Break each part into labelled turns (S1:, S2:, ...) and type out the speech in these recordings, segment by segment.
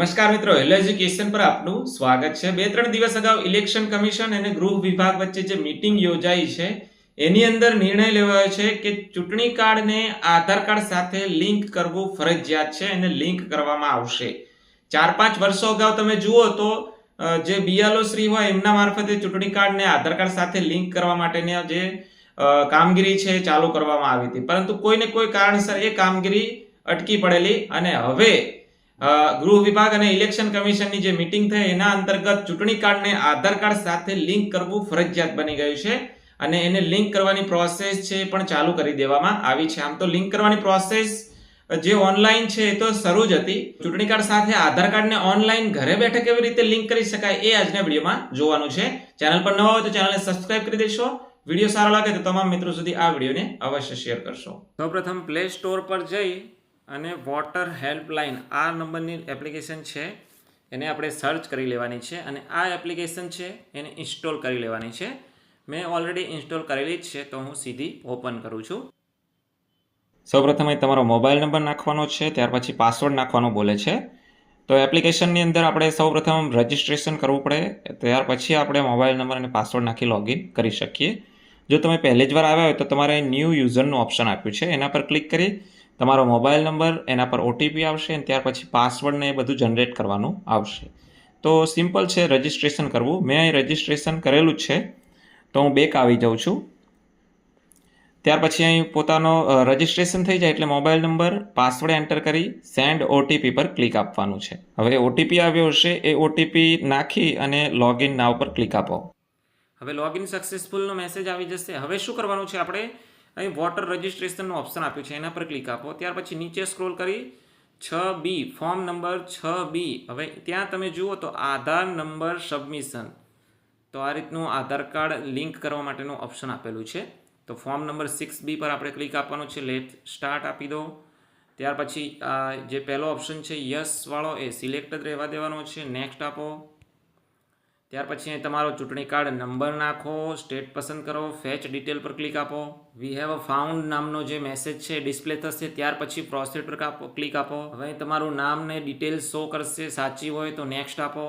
S1: નમસ્કાર મિત્રો hello education પર આપનું સ્વાગત છે. બે ત્રણ દિવસ અગાઉ ઇલેક્શન કમિશન અને ગૃહ વિભાગ વચ્ચે જે મીટિંગ યોજાઈ છે, એની અંદર નિર્ણય લેવાયો છે કે ચૂંટણી કાર્ડને આધાર કાર્ડ સાથે લિંક કરવું ફરજિયાત છે અને લિંક કરવામાં આવશે. ચાર પાંચ વર્ષો અગાઉ તમે જુઓ તો જે બીએલઓ શ્રી હોય એમના મારફતે ચૂંટણી કાર્ડને આધાર કાર્ડ સાથે લિંક કરવા માટેની જે કામગીરી છે ચાલુ કરવામાં આવી હતી. પરંતુ કોઈને કોઈ કારણસર એ કામગીરી અટકી પડેલી અને હવે ગૃહ વિભાગ અને ઇલેક્શન કમિશનની જે મિટિંગ થઈ, એના અંતર્ગત ચૂંટણી કાર્ડને આધાર કાર્ડ સાથે લિંક કરવું ફરજિયાત બની ગયું છે. અને એને લિંક કરવાની પ્રોસેસ છે પણ ચાલુ કરી દેવામાં આવી છે. આમ તો લિંક કરવાની પ્રોસેસ જે ઓનલાઈન છે એ તો શરૂ જ હતી. ચૂંટણી કાર્ડ સાથે આધાર કાર્ડને ઓનલાઈન ઘરે બેઠે કેવી રીતે લિંક કરી શકાય એ આજના વિડીયોમાં જોવાનું છે. ચેનલ પર નવા હોય તો ચેનલને સબસ્ક્રાઇબ કરી દેશો. વીડિયો સારો લાગે તો તમામ મિત્રો સુધી આ વિડીયોને અવશ્ય શેર કરશો. સૌપ્રથમ પ્લે સ્ટોર પર જઈ અને વોટર હેલ્પલાઇન આ નંબરની એપ્લિકેશન છે. એને આપણે સર્ચ કરી લેવાની છે અને આ એપ્લિકેશન છે એને ઇન્સ્ટોલ કરી લેવાની છે. મેં ઓલરેડી ઇન્સ્ટોલ કરેલી જ છે તો હું સીધી ઓપન કરું છું. સૌપ્રથમ અહીં તમારો મોબાઈલ નંબર નાખવાનો છે, ત્યાર પછી પાસવર્ડ નાખવાનો બોલે છે. તો એપ્લિકેશનની અંદર આપણે સૌપ્રથમ રજિસ્ટ્રેશન કરવું પડે, ત્યાર પછી આપણે મોબાઈલ નંબર અને પાસવર્ડ નાખી લોગિન કરી શકીએ. જો તમે પહેલી જ વાર આવ્યા હોય તો તમારે ન્યૂ યુઝરનું ઓપ્શન આપ્યું છે, એના પર ક્લિક કરી તમારો મોબાઈલ નંબર, એના પર ઓટીપી આવશે અને ત્યાર પછી પાસવર્ડને એ બધું જનરેટ કરવાનું આવશે. તો સિમ્પલ છે રજિસ્ટ્રેશન કરવું. મેં અહીં રજિસ્ટ્રેશન કરેલું છે. તો હું બેક આવી જાઉં છું. ત્યાર પછી અહીં પોતાનો રજિસ્ટ્રેશન થઈ જાય એટલે મોબાઈલ નંબર પાસવર્ડ એન્ટર કરી સેન્ડ ઓટીપી પર ક્લિક આપવાનું છે. હવે ઓટીપી આવ્યો હશે, એ ઓટીપી નાખી અને લોગિન નાવ પર ક્લિક આપો. હવે લોગિન સક્સેસફુલનો મેસેજ આવી જશે. હવે શું કરવાનું છે આપણે? અહીં વોટર રજિસ્ટ્રેશનનું ઓપ્શન આપ્યું છે, એના પર ક્લિક આપો. ત્યાર પછી નીચે સ્ક્રોલ કરી, છ બી ફોર્મ નંબર છ બી હવે ત્યાં તમે જુઓ તો આધાર નંબર સબમિશન તો આ રીતનું આધાર કાર્ડ લિંક કરવા માટેનું ઓપ્શન આપેલું છે. તો ફોર્મ નંબર સિક્સ બી પર આપણે ક્લિક આપવાનું છે લેટ સ્ટાર્ટ આપી દો. ત્યાર પછી જે પહેલો ઓપ્શન છે યસવાળો એ સિલેક્ટ જ રહેવા દેવાનો છે નેક્સ્ટ આપો. ત્યાર પછી અહીં તમારો ચૂંટણી કાર્ડ નંબર નાખો, સ્ટેટ પસંદ કરો ફેચ ડિટેલ પર ક્લિક આપો. વી હેવ ફાઉન્ડ નામનો જે મેસેજ છે ડિસ્પ્લે થશે, ત્યાર પછી પ્રોસેડ પર ક્લિક આપો. હવે તમારું નામ ને ડિટેલ્સ શો કરશે, સાચી હોય તો નેક્સ્ટ આપો.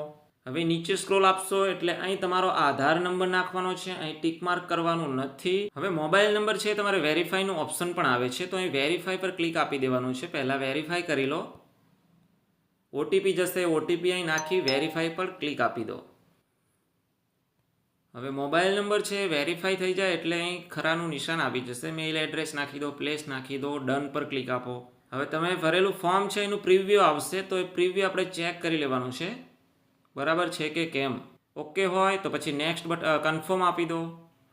S1: હવે નીચે સ્ક્રોલ આપશો, એટલે અહીં તમારો આધાર નંબર નાખવાનો છે, અહીં ટીક માર્ક કરવાનું નથી. હવે મોબાઈલ નંબર છે તમારે વેરીફાઈનું ઓપ્શન પણ આવે છે, તો અહીં વેરીફાઈ પર ક્લિક આપી દેવાનું છે. પહેલાં વેરીફાઈ કરી લો. ઓટીપી જશે ઓટીપી અહીં નાખી વેરીફાઈ પર ક્લિક આપી દો. હવે મોબાઈલ નંબર છે વેરીફાઈ થઈ જાય એટલે અહીં ખરાનું નિશાન આવી જશે. મેઇલ એડ્રેસ નાખી દો પ્લેસ નાખી દો ડન પર ક્લિક આપો. હવે તમે ભરેલું ફોર્મ છે, એનું પ્રિવ્યૂ આવશે, તો એ પ્રિવ્યૂ આપણે ચેક કરી લેવાનું છે. બરાબર છે કે કેમ? ઓકે હોય તો પછી નેક્સ્ટ બટ કન્ફર્મ આપી દો.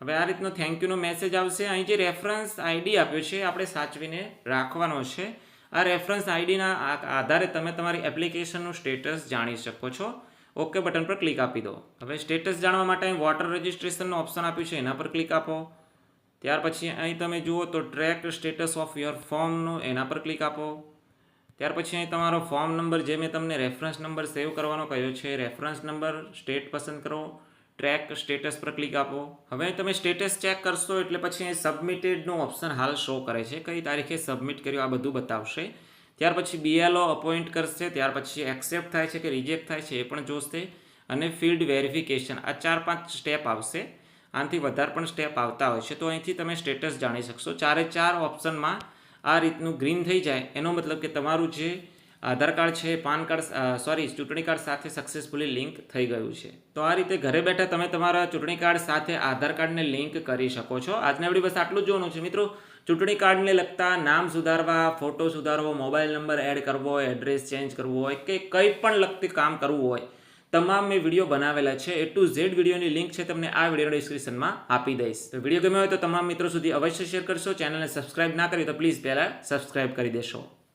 S1: હવે આ રીતનો થેન્ક યુનો મેસેજ આવશે. અહીં જે રેફરન્સ આઈડી આપ્યો છે, આપણે સાચવીને રાખવાનો છે. આ રેફરન્સ આઈડીના આધારે તમે તમારી એપ્લિકેશનનું સ્ટેટસ જાણી શકો છો. ઓકે બટન પર ક્લિક આપી દો. હવે સ્ટેટસ જાણવા માટે અહીં વોટર રજિસ્ટ્રેશનનો ઓપ્શન આપ્યું છે, એના પર ક્લિક આપો. ત્યાર પછી અહીં તમે જુઓ તો ટ્રેક સ્ટેટસ ઓફ યોર ફોર્મનું એના પર ક્લિક આપો. ત્યાર પછી અહીં તમારો ફોર્મ નંબર જે મેં તમને રેફરન્સ નંબર સેવ કરવાનો કહ્યો છે, રેફરન્સ નંબર સ્ટેટ પસંદ કરો. ટ્રેક સ્ટેટસ પર ક્લિક આપો. હવે તમે સ્ટેટસ ચેક કરશો એટલે પછી અહીં સબમિટેડનું ઓપ્શન હાલ શો કરે છે. કઈ તારીખે સબમિટ કર્યું આ બધું બતાવશે. ત્યાર પછી બીએલઓ અપોઇન્ટ કરશે, ત્યાર પછી એક્સેપ્ટ થાય છે કે રિજેક્ટ થાય છે એ પણ જોશે અને ફિલ્ડ વેરિફિકેશન આ ચાર પાંચ સ્ટેપ આવશે. આનાથી વધારે પણ સ્ટેપ આવતા હોય છે. તો અહીંથી તમે સ્ટેટસ જાણી શકશો. ચારે ચાર ઓપ્શનમાં આ રીતનું ગ્રીન થઈ જાય. એનો મતલબ કે તમારું જે આધાર કાર્ડ છે, પાન કાર્ડ સોરી ચૂંટણી કાર્ડ સાથે સક્સેસફુલી લિંક થઈ ગયું છે. તો આ રીતે ઘરે બેઠા તમે તમારા ચૂંટણી કાર્ડ સાથે આધાર કાર્ડને લિંક કરી શકો છો. આજના વીડિયો બસ આટલું જ જોવાનું છે. મિત્રો ચૂંટણી કાર્ડને લગતા નામ સુધારવા, ફોટો સુધારવો, મોબાઈલ નંબર એડ કરવો હોય, એડ્રેસ ચેન્જ કરવું હોય કે કંઈ પણ લગતી કામ કરવું હોય, તમામ મેં વીડિયો બનાવેલા છે. એ ટુ ઝેડ વિડીયોની લિંક છે, તમને આ વીડિયો ડિસ્ક્રિપ્શનમાં આપી દઈશ. તો વીડિયો ગમ્યો હોય તો તમામ મિત્રો સુધી અવશ્ય શેર કરશો. ચેનલને સબસ્ક્રાઇબ ના કરી તો પ્લીઝ પહેલાં સબસ્ક્રાઇબ કરી દેશો.